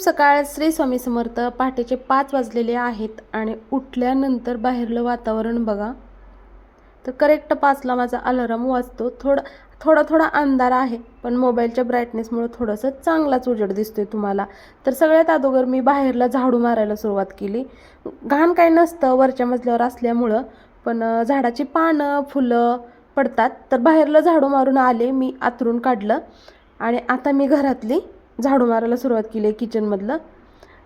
सकाळ श्री स्वामी समर्थ पहाटेचे पाच वाजलेले आहेत आणि उठल्यानंतर बाहेरलं वातावरण बघा. तर करेक्ट पाचला माझा अलाराम वाजतो. थोडा थोडा थोडा अंधार आहे पण मोबाईलच्या ब्राईटनेसमुळं थोडंसं चांगलाच उजेड दिसतोय तुम्हाला. तर सगळ्यात अगोदर मी बाहेरला झाडू मारायला सुरुवात केली. घाण काही नसतं वरच्या मजल्यावर असल्यामुळं पण झाडाची पानं फुलं पडतात. तर बाहेरला झाडू मारून आले मी आतरून काढलं. आणि आता मी घरातली झाडू मारायला सुरुवात केली आहे किचनमधलं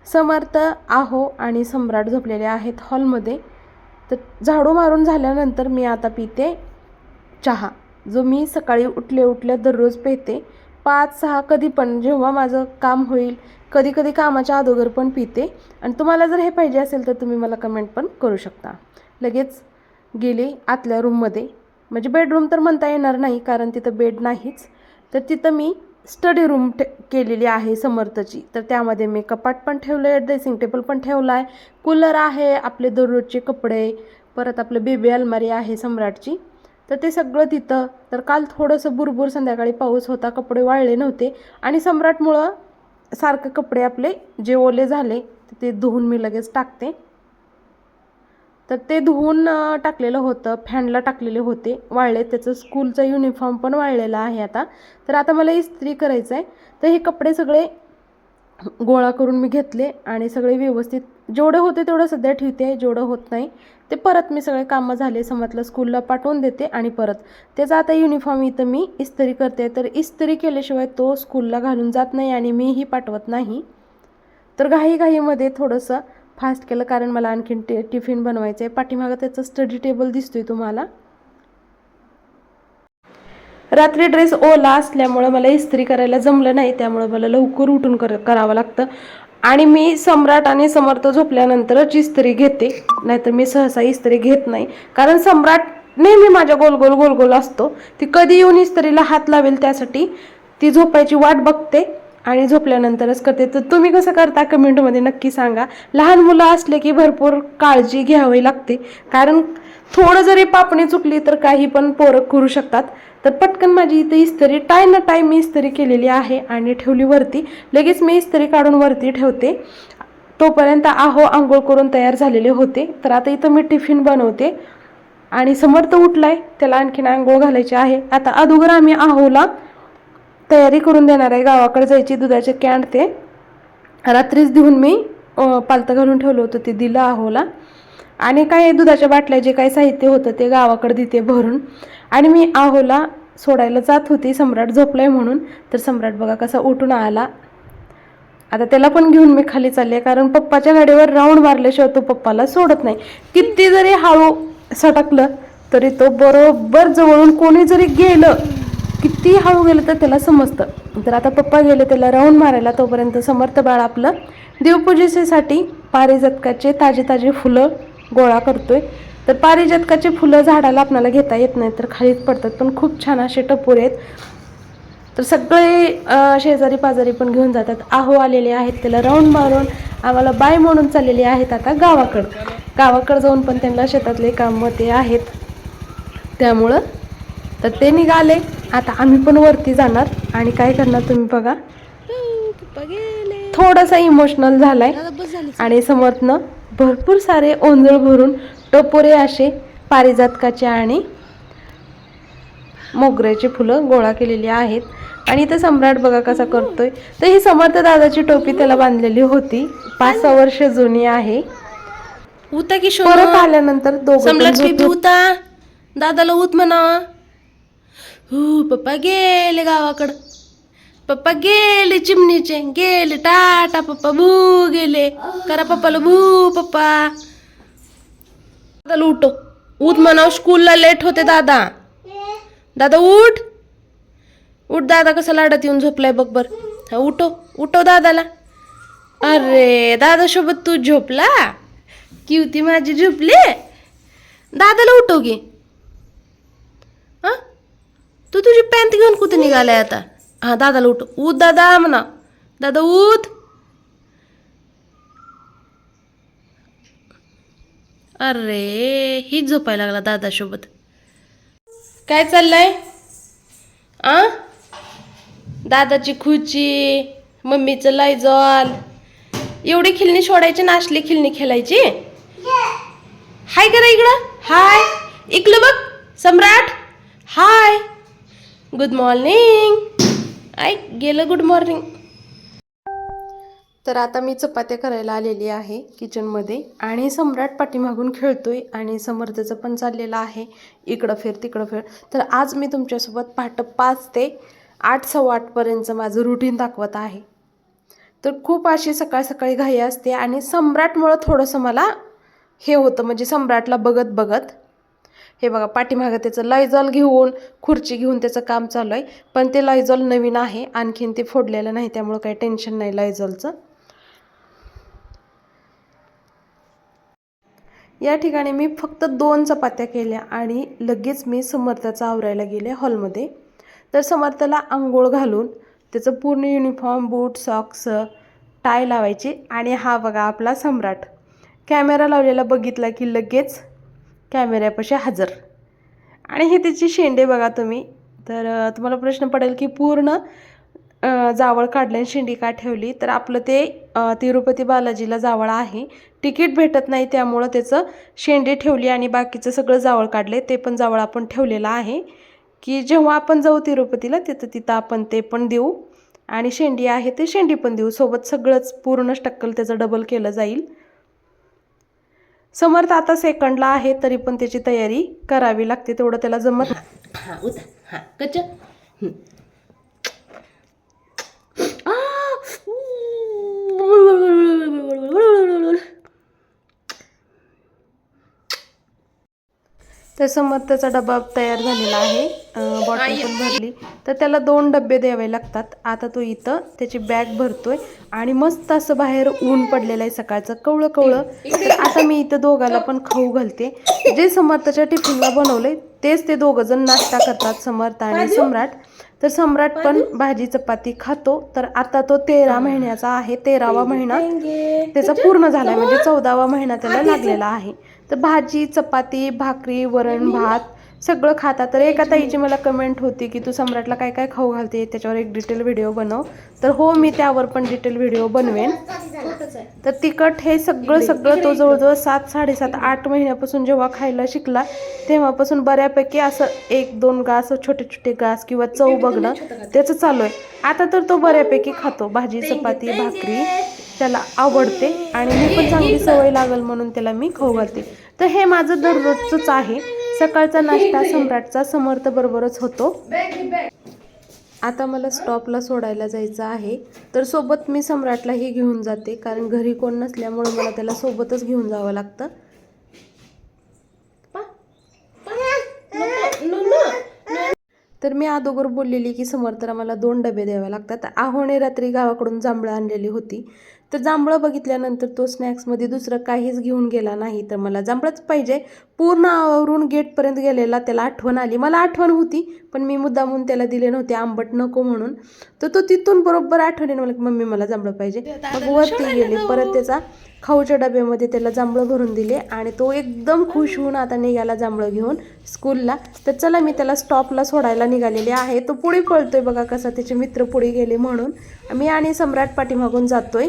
समर्थ आहो आणि सम्राट झोपलेले आहेत हॉलमध्ये. तर झाडू मारून झाल्यानंतर मी आता पिते चहा जो मी सकाळी उठले उठल्या दररोज पिते. पाच सहा कधी पण जेव्हा माझं काम होईल कधी कधी कामाच्या अगोदर पण पिते. आणि तुम्हाला जर हे पाहिजे असेल तर तुम्ही मला कमेंट पण करू शकता. लगेच गेले आतल्या रूममध्ये म्हणजे बेडरूम तर म्हणता येणार नाही कारण तिथं बेड नाहीच. तर तिथं मी स्टडी रूम ठे केलेली आहे समर्थची. तर त्यामध्ये मी कपाट पण ठेवलं आहे ड्रेसिंग टेबल पण ठेवला आहे कूलर आहे आपले दररोजचे कपडे परत आपलं बेबी अलमारी आहे सम्राटची. तर ते सगळं तिथं. तर काल थोडंसं बुरबुर संध्याकाळी पाऊस होता कपडे वाळले नव्हते. आणि सम्राटमुळं सारखं कपडे आपले जे ओले झाले तर ते धुवून मी लगेच टाकते. तर ते धुवून टाकलेलं होतं. फॅनला टाकलेले होते. वाळले. त्याचं स्कूलचा युनिफॉर्म पण वाळलेला आहे आता. तर आता मला इस्त्री करायचं आहे तर हे कपडे सगळे गोळा करून मी घेतले आणि सगळे व्यवस्थित जेवढे होते तेवढं सध्या ठेवते जेवढं होत नाही ते परत मी सगळे कामं झाले. समजलं स्कूलला पाठवून देते आणि परत. त्याचा आता युनिफॉर्म इथं मी इस्त्री करते. तर इस्त्री केल्याशिवाय तो स्कूलला घालून जात नाही आणि मीही पाठवत नाही. तर घाईघाईमध्ये थोडंसं फास्ट केलं कारण मला आणखीन टे टिफिन बनवायचं आहे पाठीमागं त्याचं स्टडी टेबल दिसतोय तुम्हाला. रात्री ड्रेस ओला असल्यामुळं मला इस्त्री करायला जमलं नाही त्यामुळं मला लवकर उठून कर करावं लागतं. आणि मी सम्राट आणि समर्थ झोपल्यानंतरच इस्त्री घेते. नाहीतर मी सहसा इस्त्री घेत नाही. कारण सम्राट नेहमी माझ्या गोलगोल गोलगोल असतो. ती कधी येऊन इस्त्रीला हात लावेल त्यासाठी ती झोपायची वाट बघते. आणि झोपल्यानंतरच करते. तर तुम्ही कसं करता कमेंटमध्ये नक्की सांगा. लहान मुलं असले की भरपूर काळजी घ्यावी लागते. कारण थोडं जरी पापणी चुकली तर काही पण पोरं करू शकतात. तर पटकन माझी इथे इस्त्री टाय ना टाय मी इस्त्री केलेली आहे आणि ठेवली वरती. लगेच मी इस्त्री काढून वरती ठेवते. तोपर्यंत आहो आंघोळ करून तयार झालेले होते. तर आता इथं मी टिफिन बनवते. आणि समर्थ उठलाय. त्याला आणखीन आंघोळ घालायची आहे. आता अगोदर आम्ही आहोला तयारी करून देणार आहे. गावाकडे जायची दुधाचे कॅन्ड ते. रात्रीच देऊन मी पालतं घालून ठेवलं होतं ते दिलं आहोला. आणि काय दुधाच्या बाटल्या जे काही साहित्य होतं ते गावाकडे देते भरून. आणि मी आहोला सोडायला जात होती. सम्राट झोपलाय म्हणून. तर सम्राट बघा कसा उठून आला. आता त्याला पण घेऊन मी खाली चालले. कारण पप्पाच्या गाडीवर राऊंड मारल्याशिवाय तो पप्पाला सोडत नाही. किती जरी हळू सटकलं तरी तो बरोबर जवळून कोणी जरी गेलं किती हळू गेलं तर त्याला समजतं. तर आता पप्पा गेले त्याला राऊंड मारायला तोपर्यंत समर्थ बाळ आपलं देवपूजेसाठी पारिजातकाचे ताजे ताजे फुलं गोळा करतोय. तर पारिजातकाचे फुलं झाडाला आपल्याला घेता येत नाही तर खालीच पडतात. पण खूप छान असे टपोरे आहेत. तर सगळे शेजारी पाजारी पण घेऊन जातात. आहो आलेले आहेत त्याला राऊंड मारून आम्हाला बाय म्हणून चाललेले आहेत आता गावाकडं. गावाकडं जाऊन पण त्यांना शेतातले कामं ते आहेत. त्यामुळं तर ते निघाले. आता आम्ही पण वरती जाणार आणि काय करणार तुम्ही बघा. थोडासा इमोशनल झालाय. आणि समर्थनं भरपूर सारे ओंजळ भरून टपोरे असे पारिजातकाचे आणि मोगऱ्याची फुलं गोळा केलेली आहेत. आणि इथं सम्राट बघा कसा करतोय. तर ही समर्थ दादाची टोपी त्याला बांधलेली होती. पाच सहा वर्ष जुनी आहे. उता की परत आल्यानंतर दोघं दादाला उत म्हणावा हू पप्पा गेले गावाकडं. पप्पा गेले चिमणीचे गेले टाटा पप्पा भू गेले. करा पप्पाला भू पप्पा. दादाला उठो उठ म्हणाव स्कूलला लेट होते दादा. दादा उठ. उठ दादा कसा लाडात येऊन झोपलाय बघ बर. हा उठो उठो दादाला. अरे दादा सोबत तू झोपला? किवती माझी झोपले? दादाला उठव की. तू तुझी पॅन्ट घेऊन कुठे निघालाय आता? हा दादाला उठ. उठ दादा म्हणा दादा उठ. अरे हीच झोपायला लागला दादासोबत. काय चाललंय? आ? दादाची खुची मम्मीचं लायजॉल एवढी खिल्ली सोडायची ना असली खिल्ली खेळायची? हाय करा इकडं? हाय. इकडं बघ सम्राट. गुड मॉर्निंग आय गेलं गुड मॉर्निंग तर आता मी चपात्या करायला आलेली आहे किचनमध्ये आणि सम्राट पाठीमागून खेळतोय आणि समर्थचं पण चाललेलं आहे. इकडं फिर तिकडं फिर. तर आज मी तुमच्यासोबत पहाटे पाच ते आठ सव्वा आठपर्यंतचं माझं रुटीन दाखवत आहे. तर खूप अशी सकाळ सकाळी घाई असते आणि सम्राटमुळं थोडंसं मला हे होतं. म्हणजे सम्राटला बघत बघत हे बघा पाठीमागं त्याचं लायझॉल घेऊन खुर्ची घेऊन त्याचं काम चालू आहे. पण ते लायझॉल नवीन आहे. आणखीन ते फोडलेलं नाही त्यामुळं काही टेन्शन नाही लायझॉलचं या ठिकाणी मी फक्त दोन चपात्या केल्या आणि लगेच मी समर्थाचा आवरायला गेले हॉलमध्ये. तर समर्थाला आंघोळ घालून त्याचं पूर्ण युनिफॉर्म बूट सॉक्स टाय लावायची आणि हा बघा आपला सम्राट. कॅमेरा लावलेला बघितला की लगेच कॅमेऱ्यापाशी हजर. आणि हे त्याची शेंडे बघा तुम्ही. तर तुम्हाला प्रश्न पडेल की पूर्ण जावळ काढल्याने आणि शेंडी का ठेवली? तर आपलं ते तिरुपती बालाजीला जावळ आहे. तिकीट भेटत नाही त्यामुळं त्याचं शेंडी ठेवली आणि बाकीचं सगळं जावळ काढले. ते पण जावळ आपण ठेवलेलं आहे. की जेव्हा आपण जाऊ तिरुपतीला तिथं तिथं आपण ते पण देऊ. आणि शेंडी आहे ते शेंडी पण देऊ. सोबत सगळंच पूर्ण टक्कल त्याचं डबल केलं जाईल. समर्थ आता सेकंडला आहे तरी पण त्याची तयारी करावी लागते तेवढं त्याला जमत कच्च. तर समर्थचा डबा तयार झालेला आहे. बॉटल पण भरली. तर त्याला दोन डबे द्यावे लागतात. आता तो इथं त्याची बॅग भरतोय. आणि मस्त असं बाहेर ऊन पडलेलं आहे सकाळचं. कवळं कवळं. तर आता मी इथं दोघाला पण खाऊ घालते. जे समर्थच्या टिफिनला बनवलंय तेच ते दोघं जण नाश्ता करतात समर्थ आणि सम्राट. तर सम्राट पण भाजी चपाती खातो. तर आता तो तेरा महिन्याचा आहे. तेरावा महिना. त्याचा पूर्ण झालाय. म्हणजे चौदावा महिना त्याला लागलेला आहे. तर भाजी चपाती भाकरी वरण भात सगळं खाता. तर एका ताईची मला कमेंट होती की तू सम्राटला काय काय खाऊ घालते? त्याच्यावर एक डिटेल व्हिडिओ बनव. तर हो मी त्यावर पण डिटेल व्हिडिओ बनवेन. तर तिखट हे सगळं सगळं तो जवळजवळ सात साडेसात आठ महिन्यापासून जेव्हा खायला शिकला तेव्हापासून बऱ्यापैकी असं एक दोन घास छोटे छोटे घास किंवा चव बघणं त्याचं चालू आहे. आता तर तो बऱ्यापैकी खातो. भाजी चपाती भाकरी. त्याला आवडते आणि मी पण चांगली सवय लागल म्हणून त्याला मी खाऊ घालते. तर हे माझं दररोजचंच आहे. सकाळचा नाश्ता सम्राटचा समर्थ बरोबरच होतो. आता मला स्टॉपला सोडायला जायचं आहे. तर सोबत मी सम्राटलाही घेऊन जाते. कारण घरी कोण नसल्यामुळे मला त्याला सोबतच घेऊन जावं लागतं. तर मी अगोदर बोललेली की समर्थला मला दोन डबे द्यावे लागतात. आहोने रात्री गावाकडून जांभळं आणलेली होती. तर जांभळं बघितल्यानंतर तो स्नॅक्समध्ये दुसरं काहीच घेऊन गेला नाही. तर मला जांभळंच पाहिजे. पूर्ण आवरून गेटपर्यंत गेलेला त्याला आठवण आली. मला आठवण होती पण मी मुद्दामून त्याला दिले नव्हते. आंबट नको म्हणून. तर तो तिथून बरोबर आठवणीने मला मम्मी मला जांभळं पाहिजे. मग वरती गेले. परत त्याचा खाऊच्या डब्यामध्ये त्याला जांभळं भरून दिले आणि तो एकदम खुश होऊन आता निघाला जांभळं घेऊन स्कूलला. तर चला मी त्याला स्टॉपला सोडायला निघालेले आहे. तो पुढे पळतोय बघा कसा त्याचे मित्र पुढे गेले म्हणून. मी आणि सम्राट पाठीमागून जातोय.